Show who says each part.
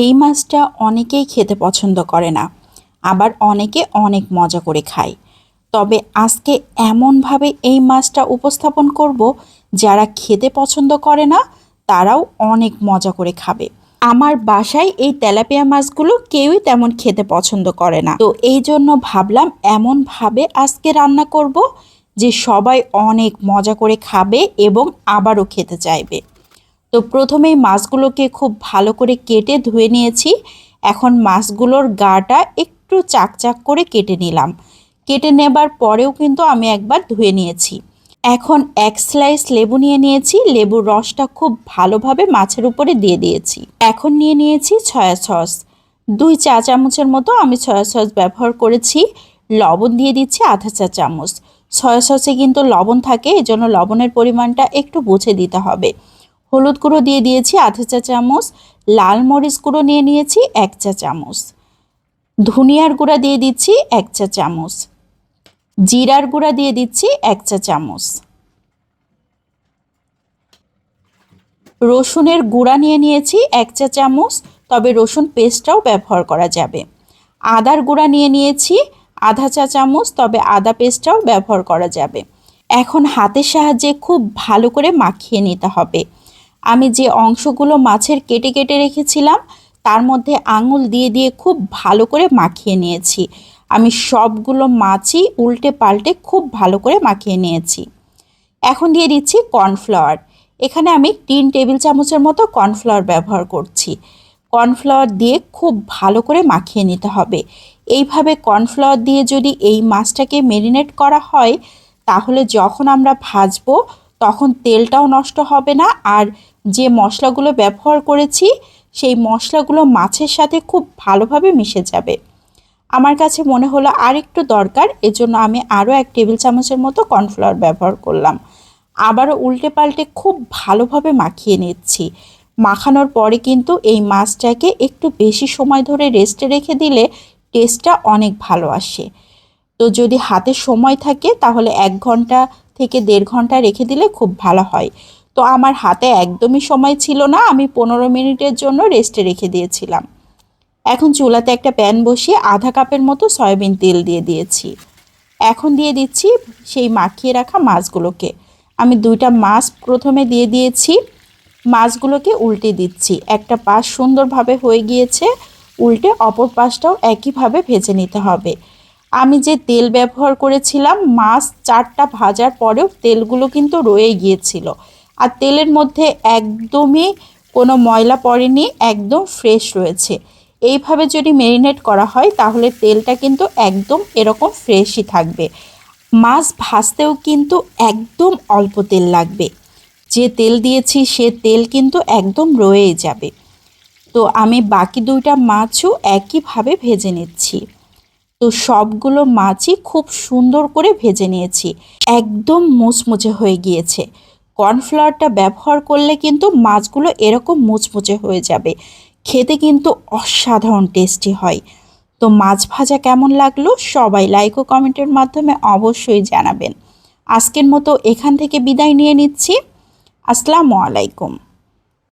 Speaker 1: এই মাছটা অনেকেই খেতে পছন্দ করে না, আবার অনেকে অনেক মজা করে খায়। তবে আজকে এমনভাবে এই মাছটা উপস্থাপন করব, যারা খেতে পছন্দ করে না, তারাও অনেক মজা করে খাবে। আমার বাসায় এই তেলাপিয়া মাছগুলো কেউই তেমন খেতে পছন্দ করে না। তো এই জন্য ভাবলাম এমনভাবে আজকে রান্না করব, যে সবাই অনেক মজা করে খাবে এবং আবারও খেতে চাইবে। তো প্রথমেই মাছগুলোকে খুব ভালো করে কেটে ধুয়ে নিয়েছি। এখন মাছগুলোর গাটা একটু চাকচাক করে কেটে নিলাম। কেটে নেবার পরেও কিন্তু আমি একবার ধুয়ে নিয়েছি। এখন এক স্লাইস লেবু নিয়ে নিয়েছি। লেবুর রসটা খুব ভালোভাবে মাছের উপরে দিয়ে দিয়েছি। এখন নিয়ে নিয়েছি সয়া সস দুই চা চামচের মতো আমি সয়া সস ব্যবহার করেছি। লবণ দিয়ে দিচ্ছি আধা চা চামচ। সয়া সসে কিন্তু লবণ থাকে, এজন্য লবণের পরিমাণটা একটু বুঝে দিতে হবে। হলুদ গুঁড়ো দিয়ে দিয়েছি, আধা চা চামচ। লাল মরিচ গুঁড়ো নিয়ে নিয়েছি, এক চা চামচ। ধনিয়ার গুঁড়া দিয়ে দিচ্ছি, এক চা চামচ। জিরার গুঁড়া দিয়ে দিচ্ছি, এক চা চামচ। রসুনের গুঁড়া নিয়ে নিয়েছি, এক চা চামচ, তবে রসুন পেস্টটাও ব্যবহার করা যাবে। আদার গুঁড়া নিয়ে নিয়েছি, আধা চা চামচ, তবে আদা পেস্টটাও ব্যবহার করা যাবে। এখন হাতের সাহায্যে খুব ভালো করে মাখিয়ে নিতে হবে। আমি যে অংশগুলো মাছের কেটে কেটে রেখেছিলাম, তার মধ্যে আঙুল দিয়ে দিয়ে খুব ভালো করে মাখিয়ে নিয়েছি। আমি সবগুলো মাছই উল্টে পাল্টে খুব ভালো করে মাখিয়ে নিয়েছি। এখন দিয়ে দিচ্ছি কর্নফ্লাওয়ার। এখানে আমি তিন টেবিল চামচের মতো কর্নফ্লাওয়ার ব্যবহার করছি। কর্নফ্লাওয়ার দিয়ে খুব ভালো করে মাখিয়ে নিতে হবে। এইভাবে কর্নফ্লাওয়ার দিয়ে যদি এই মাছটাকে মেরিনেট করা হয়, তাহলে যখন আমরা ভাজবো তখন তেলটাও নষ্ট হবে না। আর যে মশলাগুলো ব্যবহার করেছি, সেই মশলাগুলো মাছের সাথে খুব ভালোভাবে মিশে যাবে। আমার কাছে মনে হলো আর একটু দরকার, এজন্য আমি আরও এক টেবিল চামচের মতো কর্নফ্লাওয়ার ব্যবহার করলাম। আবারও উল্টে পাল্টে খুব ভালোভাবে মাখিয়ে নিচ্ছি। মাখানোর পরে কিন্তু এই মাছটাকে একটু বেশি সময় ধরে রেস্টে রেখে দিলে টেস্টটা অনেক ভালো আসে। তো যদি হাতে সময় থাকে, তাহলে এক ঘণ্টা থেকে দেড় ঘণ্টা রেখে দিলে খুব ভালো হয়। তো আমার হাতে একদমই সময় ছিল না, আমি পনেরো মিনিটের জন্য রেস্টে রেখে দিয়েছিলাম। এখন চুলাতে একটা প্যান বসিয়ে আধা কাপের মতো সয়াবিন তেল দিয়ে দিয়েছি। এখন দিয়ে দিচ্ছি সেই মাখিয়ে রাখা মাছগুলোকে। আমি দুইটা মাছ প্রথমে দিয়ে দিয়েছি। মাছগুলোকে উল্টে দিচ্ছি। একটা পাশ সুন্দরভাবে হয়ে গিয়েছে, উল্টে অপর পাশটাও একইভাবে ভেজে নিতে হবে। আমি যে তেল ব্যবহার করেছিলাম, মাছ চারটা ভাজার পরেও তেলগুলো কিন্তু রয়ে গিয়েছিল। আর তেলের মধ্যে একদমই কোনো ময়লা পড়েনি, একদম ফ্রেশ রয়েছে। এইভাবে যদি মেরিনেট করা হয়, তাহলে তেলটা কিন্তু একদম এরকম ফ্রেশই থাকবে। মাছ ভাজতেও কিন্তু একদম অল্প তেল লাগবে। যে তেল দিয়েছি, সে তেল কিন্তু একদম রয়েই যাবে। তো আমি বাকি দুইটা মাছও একইভাবে ভেজে নিচ্ছি। তো সবগুলো মাছই খুব সুন্দর করে ভেজে নিয়েছি। একদম মুচমুচে হয়ে গিয়েছে। কর্নফ্লাওয়ারটা ব্যবহার করলে কিন্তু মাছগুলো এরকম মুচমুচে হয়ে যাবে। খেতে কিন্তু অসাধারণ টেস্টি হয়। তো মাছ ভাজা কেমন লাগল সবাই লাইক ও কমেন্টের মাধ্যমে অবশ্যই জানাবেন। আজকের মতো এখান থেকে বিদায় নিয়ে নিচ্ছি। আসসালামু আলাইকুম।